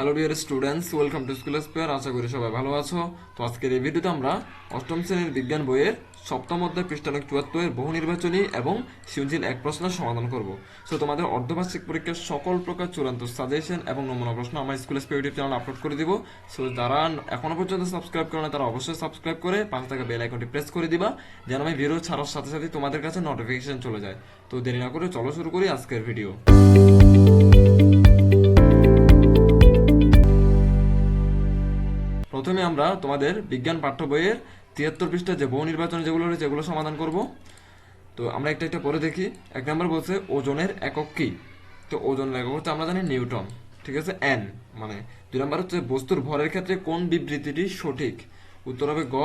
Hello dear students welcome to school spare আশা করি সবাই ভালো আছো। তো আজকের এই ভিডিওতে আমরা অষ্টম শ্রেণির বিজ্ঞান বইয়ের সপ্তম অধ্যায় পৃষ্ঠানক চুয়াত্তরের বহু নির্বাচনী এবং সৃজনশীল এক প্রশ্নের সমাধান করব। সো তোমাদের অর্ধবার্ষিক পরীক্ষার সকল প্রকার চূড়ান্ত সাজেশন এবং নমুনা প্রশ্ন আমার school spare YouTube channel upload করে দিব। সো যারা এখনও পর্যন্ত সাবস্ক্রাইব করে না তারা অবশ্যই সাবস্ক্রাইব করে পাশে থাকা বেল আইকনটি প্রেস করে দিবা, যেন আমি ভিডিও ছাড়ার সাথে সাথে তোমাদের কাছে নোটিফিকেশন চলে যায়। তো দেরি না করে চলো শুরু করি আজকের ভিডিও তোমাদের বিজ্ঞান পাঠ্য বইয়ের তিয়াত্তর পৃষ্ঠা যে বহু নির্বাচন যেগুলো রয়েছে যেগুলো সমাধান করব। তো আমরা একটা একটা পরে দেখি। এক নম্বর বলছে, ওজনের একক কি? তো ওজনের একক হচ্ছে আমরা জানি নিউটন, ঠিক আছে? এন মানে দুই নম্বর হচ্ছে বস্তুর ভরের ক্ষেত্রে কোন বিবৃতিটি সঠিক? উত্তর হবে গ,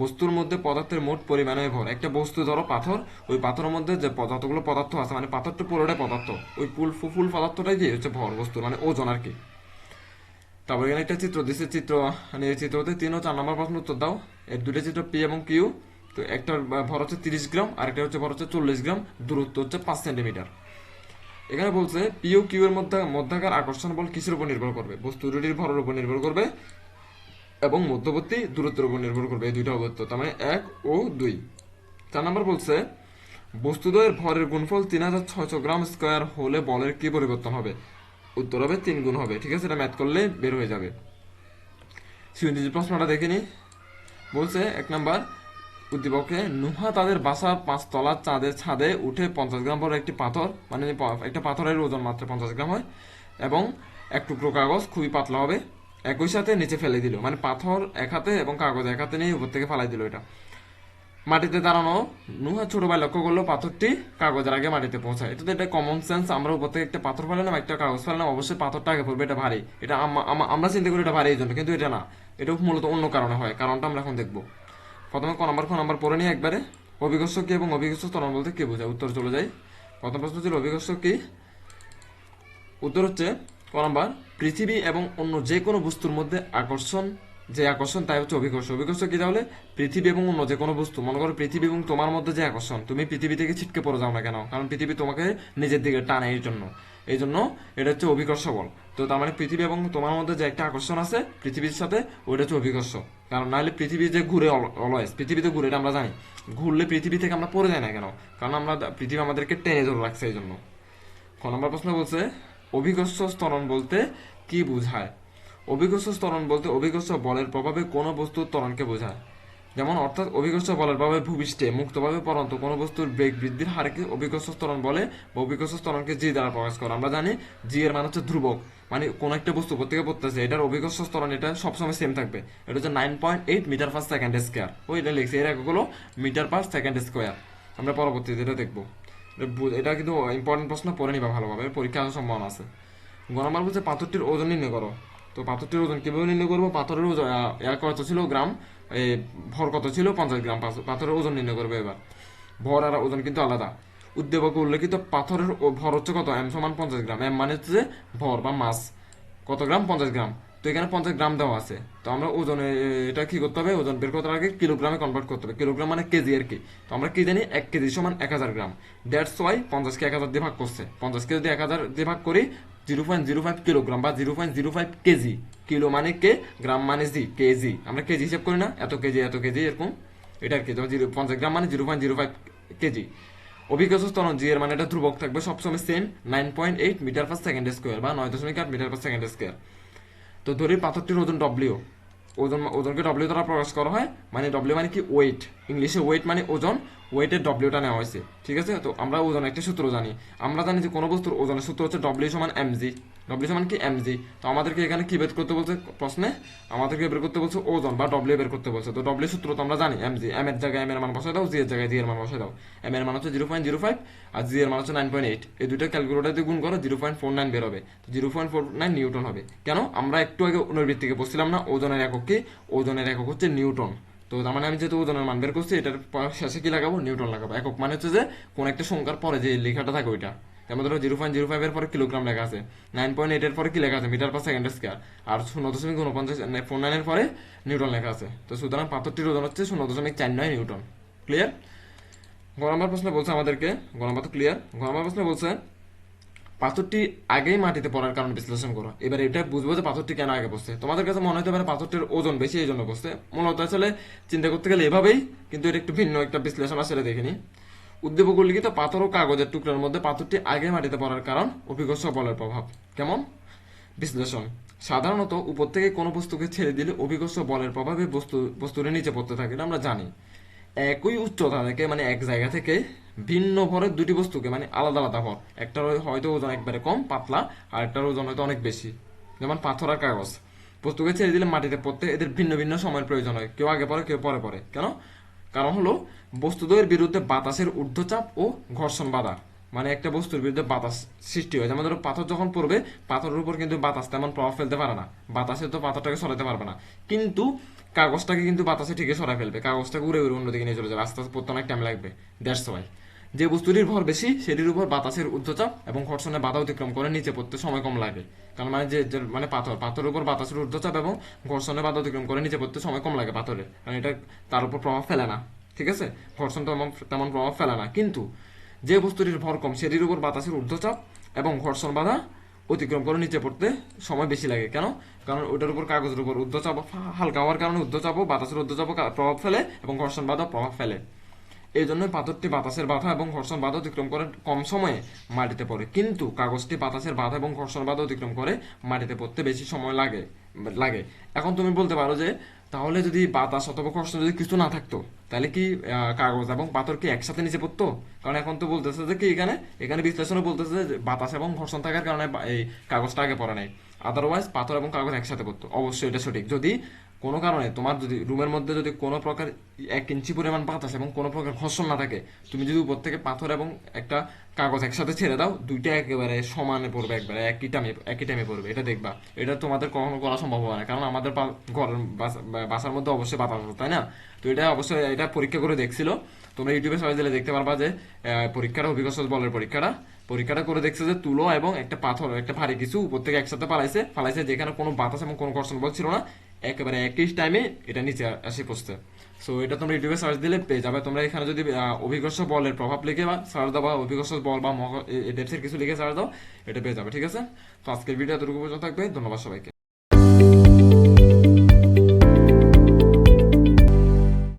বস্তুর মধ্যে পদার্থের মোট পরিমাণে ভর। একটা বস্তু ধরো পাথর, ওই পাথরের মধ্যে যে পদার্থগুলো পদার্থ আছে মানে পাথরটা পুরোটাই পদার্থ। ওই ফুল ফুল পদার্থটাই কি? হচ্ছে ভর বস্তু মানে ওজন আর কি। তারপর এখানে একটা চিত্র দিচ্ছে চিত্র এই চিত্রতে তিন ও চার নম্বর প্রশ্ন উত্তর দাও। এর দুটো চিত্র পি এবং কিউ তো একটার ভর হচ্ছে তিরিশ গ্রাম, আর একটা হচ্ছে ভর হচ্ছে চল্লিশ গ্রাম। দূরত্ব হচ্ছে পাঁচ সেন্টিমিটার। এখানে বলছে পি ও কিউ এর মধ্যে মধ্যাকার আকর্ষণ বল কিসের উপর নির্ভর করবে? বস্তু দুটির ভরের উপর নির্ভর করবে এবং মধ্যবর্তী দূরত্বের উপর নির্ভর করবে। এই দুইটা অবস্থা তার মানে এক ও দুই। চার নম্বর বলছে বস্তুদ্বয়ের ভরের গুণফল তিন হাজার ছয়শো গ্রাম স্কোয়ার হলে বলের কি পরিবর্তন হবে? উত্তর হবে, তিন গুণ হবে। ঠিক আছে? এটা ম্যাথ করলে বের হয়ে যাবে। সিউনিজি প্রশ্নটা দেখিনি বলছে, এক নাম্বার, উদ্দীপকে নুহা তাদের বাসার পাঁচতলার চাঁদের ছাদে উঠে পঞ্চাশ গ্রাম বড় একটি পাথর মানে একটা পাথরের ওজন মাত্র পঞ্চাশ গ্রাম হয়, এবং এক টুকরো কাগজ খুবই পাতলা হবে, একই সাথে নিচে ফেলে দিল। মানে পাথর এক হাতে এবং কাগজ এক হাতে নিয়ে উপর থেকে ফেলাই দিল এটা। মাটিতে দাঁড়ানো নুহা ছোট ভাই লক্ষ্য করল পাথরটি কাগজের আগে মাটিতে পৌঁছায়। এটা তো এটা কমন সেন্স আমরা উপর থেকে একটা পাথর ফেলাম একটা কাগজ ফেলাম অবশ্যই পাথরটা আগে পড়বে, এটা ভারী। এটা আম- আম- আমরা চিন্তা করি এটা ভারী এই জন্য কিন্তু এটা না। এটা মূলত অন্য কারণে হয়, কারণটা আমরা এখন দেখব। প্রথমে ক নাম্বার ক নাম্বার পড়ে নিই একবারে অভিজ্ঞস্য কি এবং অভিজ্ঞস্য ত্বরণ বলতে কি বোঝায়? উত্তর চলে যায় প্রথম প্রশ্ন ছিল অভিজ্ঞস্য কি? উত্তর হচ্ছে, ক নাম্বার, পৃথিবী এবং অন্য যে কোনো বস্তুর মধ্যে আকর্ষণ যে আকর্ষণ, তাই হচ্ছে অভিকর্ষ। অভিকর্ষ কি তাহলে? পৃথিবী এবং অন্য যে কোনো বস্তু। মনে করো পৃথিবী এবং তোমার মধ্যে যে আকর্ষণ, তুমি পৃথিবী থেকে ছিটকে পড়ে যাও না কেন? কারণ পৃথিবী তোমাকে নিজের দিকে টানে এই জন্য। এই জন্য এটা হচ্ছে অভিকর্ষ বল। তো তার মানে পৃথিবী এবং তোমার মধ্যে যে একটা আকর্ষণ আছে, পৃথিবীর সাথে ওইটা হচ্ছে অভিকর্ষ। কারণ নাহলে পৃথিবী যে ঘুরে অলওয়েজ পৃথিবীতে ঘুরে, এটা আমরা জানি। ঘুরলে পৃথিবী থেকে আমরা পড়ে যাই না কেন? কারণ আমরা পৃথিবী আমাদেরকে টেনে ধরে রাখছে এই জন্য। ক নম্বর প্রশ্ন বলছে, অভিকর্ষ স্তরণ বলতে কি বোঝায়? অভিকর্ষ স্তরণ বলতে অভিকর্ষ বলের প্রভাবে কোনো বস্তুর ত্বরণকে বোঝায়। যেমন অর্থাৎ অভিকর্ষ বলের প্রভাবে ভূপৃষ্ঠে, মুক্তভাবে পরন্ত কোনো বস্তুর বেগ বৃদ্ধির হারকে অভিকর্ষ স্তরণ বলে বা অভিকর্ষ স্তরণকে জি দ্বারা প্রকাশ করে। আমরা জানি জি এর মানে হচ্ছে ধ্রুবক মানে কোন একটা বস্তু প্রত্যেকে পড়তেছে, এটার অভিকর্ষ স্তরণ এটা সবসময় সেম থাকবে। এটা হচ্ছে nine point eight metre per second square ওই এটা লিখছে, এর একক হলো মিটার পার সেকেন্ড স্কোয়ার আমরা পরবর্তীতে এটা দেখব। এটা কিন্তু ইম্পর্টেন্ট প্রশ্ন পড়ে নিবা ভালোভাবে, পরীক্ষা সম্ভাবনা আছে। গ নাম্বার বলছে পাথরটির ওজন নির্ণয় করো। তো পাথরটির ওজন কীভাবে নির্ণয় করব? পাথরের ওজন এর কত ছিল গ্রাম? এ, ভর কত ছিল? পঞ্চাশ গ্রাম। পাথরের ওজন নির্ণয় করবে এবার। ভর আর ওজন কিন্তু আলাদা। উদ্দীপকে উল্লেখিত পাথরের ভর হচ্ছে কত? এম সমান পঞ্চাশ গ্রাম। এম মানে হচ্ছে ভর বা মাস কত গ্রাম? পঞ্চাশ গ্রাম। তো এখানে পঞ্চাশ গ্রাম দেওয়া আছে। তো আমরা ওজনে এটা কি করতে হবে? ওজন বের করতে আগে কিলোগ্রামে কনভার্ট করতে হবে। কিলোগ্রাম মানে কেজি আর কি। তো আমরা কি জানি? এক কেজি সমান এক হাজার গ্রাম। দ্যাটস ওয়াই পঞ্চাশকে এক হাজার দিয়ে ভাগ করছে। পঞ্চাশকে যদি এক হাজার দিয়ে ভাগ করি zero point zero five kilogram বা zero point zero five KG kilo মানে কে? গ্রাম মানে জি কেজি আমরা কেজি হিসেব করি না? এত কেজি এত কেজি এরকম। এটা আর কি তো জিরো পঞ্চাশ গ্রাম মানে zero point zero five KG অভিজ্ঞতা স্তরণ জি এর মানে এটা ধ্রুবক থাকবে সবসময় same nine point eight metre per second square বা নয় দশমিক আট মিটার পার সেকেন্ড স্কোয়ার তো ধরি পাথরটির ওজন ডব্লিউ ওজন ওজনকে ডব্লিউ দ্বারা প্রকাশ করা হয় মানে ডব্লিউ মানে কি? ওয়েট ইংলিশে ওয়েট মানে ওজন। ওয়েটের ডব্লিউটা নেওয়া হয়েছে, ঠিক আছে? তো আমরা ওজন একটা সূত্র জানি। আমরা জানি যে কোনো বস্তুর ওজনের সূত্র হচ্ছে ডব্লিউ সমান এমজি ডব্লিউ সমান কি এমজি তো আমাদেরকে এখানে কি বের করতে বলছে? প্রশ্নে? আমাদেরকে বের করতে বলছে ওজন বা ডব্লিউ বের করতে বলছে। তো ডব্লিউ সূত্র তো আমরা জানি এমজি এম এর জায়গায় এম এর মান বসাই দাও জি এর জায়গায় জি এর মান বসাই দাও। এম এর মান হচ্ছে জিরো পয়েন্ট জিরো ফাইভ আর জি এর মান হচ্ছে নাইন পয়েন্ট এইট এই দুটো ক্যালকুলেটার দিয়ে গুণ করো জিরো পয়েন্ট ফোর নাইন বের হবে। তো zero point four nine newton হবে। কেন? আমরা একটু আগে নৈবৃত্তিকে বসছিলাম না, ওজনের একক কি? ওজনের একক হচ্ছে নিউটন। তো তার মানে আমি যেহেতু ওজনের মান বের করছি, এটার শেষে কি লাগাবো? নিউটন লাগাবো। একক মানে হচ্ছে যে কোন একটা সংখ্যার পরে যে লেখাটা থাকে ওইটা। যেমন ধরো জিরো পয়েন্ট জিরো ফাইভের পরে কিলোগ্রাম লেখা আছে। নাইন পয়েন্ট এইটের পরে কি লেখা আছে? মিটার পার সেকেন্ড স্কোয়ার আর শূন্য দশমিক উনপঞ্চাশ ফোর নাইনের পরে নিউটন লেখা আছে। তো সুতরাং পাথরটির ওজন হচ্ছে শূন্য দশমিক চার নয় নিউটন। ক্লিয়ার গ নম্বর প্রশ্ন বলছে আমাদেরকে, গ নম্বর তো ক্লিয়ার গ নম্বর প্রশ্ন বলছে পাথরটি আগেই মাটিতে পড়ার কারণ বিশ্লেষণ করো। এবার এটা বুঝব যে পাথরটি কেন আগে বসছে তোমাদের কাছে মনে হতে পারে পাথরটির ওজন বেশি এই জন্য বসছে মূলত আসলে চিন্তা করতে গেলে এভাবেই, কিন্তু এটা একটু ভিন্ন একটা বিশ্লেষণ, আসলে দেখিনি উদ্দীপক উল্লিখিত পাথর ও কাগজের টুকরার মধ্যে পাথরটি আগে মাটিতে পড়ার কারণ অভিঘর্ষ বলের প্রভাব। কেমন? বিশ্লেষণ। সাধারণত উপর থেকে কোনো বস্তুকে ছেড়ে দিলে অভিঘর্ষ বলের প্রভাবে বস্তু বস্তুর নিচে পড়তে থাকে আমরা জানি। একই উচ্চতা থেকে মানে এক জায়গা থেকে ভিন্ন ভরের দুটি বস্তুকে মানে আলাদা আলাদা ভর। একটার হয়তো ওজন একবারে কম, পাতলা, আর একটার ওজন হয়তো অনেক বেশি। যেমন পাথর আর কাগজ। বস্তুকে ছেড়ে দিলে মাটিতে পড়তে এদের ভিন্ন ভিন্ন সময়ের প্রয়োজন হয়। কেউ আগে পরে কেউ পরে পরে কেন? কারণ হলো, বস্তুদ্বয়ের বিরুদ্ধে বাতাসের ঊর্ধ্বচাপ ও ঘর্ষণ বাধা। মানে একটা বস্তুর বিরুদ্ধে বাতাস সৃষ্টি হয় যেমন ধরো পাথর যখন পড়বে, পাথরের উপর কিন্তু বাতাস তেমন প্রভাব ফেলতে পারে না। বাতাসে তো পাথরটাকে সরাতে পারবে না। কিন্তু কাগজটাকে কিন্তু বাতাসে ঠিকই সরাই ফেলবে। কাগজটাকে উড়ে উড়ে অন্যদিকে নিয়ে চলে যাবে। আস্তে আস্তে পড়তে অনেক টাইম লাগবে। দ্যাটস ওয়াই যে বস্তুটির ভর বেশি, সেটির উপর বাতাসের ঊর্ধ্বচাপ এবং ঘর্ষণের বাধা অতিক্রম করে নিচে পড়তে সময় কম লাগে। কারণ মানে যে মানে পাথর। পাথরের উপর বাতাসের ঊর্ধ্বচাপ এবং ঘর্ষণের বাধা অতিক্রম করে নিচে পড়তে সময় কম লাগে পাথরের। কারণ এটা তার উপর প্রভাব ফেলে না। ঠিক আছে? ঘর্ষণ তেমন তেমন প্রভাব ফেলে না। কিন্তু যে বস্তুটির ভর কম, সেটির উপর বাতাসের ঊর্ধ্বচাপ এবং ঘর্ষণ বাধা অতিক্রম করে নিচে পড়তে সময় বেশি লাগে। কেন? কারণ ওটার উপর কাগজের উপর ঊর্ধ্বচাপ হালকা হওয়ার কারণে ঊর্ধ্বচাপও বাতাসের ঊর্ধ্বচাপও প্রভাব ফেলে এবং ঘর্ষণ বাধা প্রভাব ফেলে। এই জন্য পাথরটি বাতাসের বাধা এবং ঘর্ষণ বাধা অতিক্রম করে কম সময়ে মাটিতে পড়ে। কিন্তু কাগজটি বাতাসের বাধা এবং ঘর্ষণ বাধা অতিক্রম করে মাটিতে পড়তে বেশি সময় লাগে লাগে। এখন তুমি বলতে পারো যে তাহলে যদি বাতাস অথবা কষ্ট যদি কিছু না থাকতো, তাহলে কি কাগজ এবং পাথর কি একসাথে নিচে পড়তো? কারণ এখন তো বলতেছে যে কি এখানে এখানে বিশ্লেষণ বলতেছে যে বাতাস এবং ঘর্ষণ থাকার কারণে এই কাগজটা আগে পড়া নেই। আদারওয়াইজ পাথর এবং কাগজ একসাথে পড়তো। অবশ্যই এটা সঠিক। যদি কোনো কারণে তোমার যদি রুমের মধ্যে যদি কোনো প্রকার এক ইঞ্চি পরিমাণ বাতাস এবং কোনো প্রকার ঘর্ষণ না থাকে, তুমি যদি উপর থেকে পাথর এবং একটা কাগজ একসাথে ছেড়ে দাও, দুইটা একেবারে সমানে পড়বে একবারে, একই টাইমে একই টাইমে পড়বে, এটা দেখবা। এটা তোমাদের কখনো করা সম্ভব হয় না, কারণ আমাদের ঘরের বাসা- বাসার মধ্যে অবশ্যই বাতাস আছে, তাই না? তো এটা অবশ্যই এটা পরীক্ষা করে দেখছিল। তোমরা ইউটিউবে সবাই দিলে দেখতে পারবা যে পরীক্ষাটা, অভিজ্ঞতা বলের পরীক্ষাটা। পরীক্ষাটা করে দেখছে যে তুলো এবং একটা পাথর, একটা ভারী কিছু উপর থেকে একসাথে পালাইছে পালাইছে যেখানে কোনো বাতাস এবং কোনো কর্ষণ বল ছিল না। একেবারে একই টাইমে এটা নিচে আসে পড়ছে সো এটা তোমরা ইউটিউবে সার্চ দিলে পেয়ে যাবে। তোমরা এখানে যদি অভিজ্ঞ বলের প্রভাব লিখে বা সার্চ দাও বা অভিঘর্ষ বল বা এ কিছু লিখে সার্চ দাও, এটা পেয়ে যাবে, ঠিক আছে? তো আজকের ভিডিও এতটুকু পর্যন্ত থাকবে। ধন্যবাদ সবাইকে।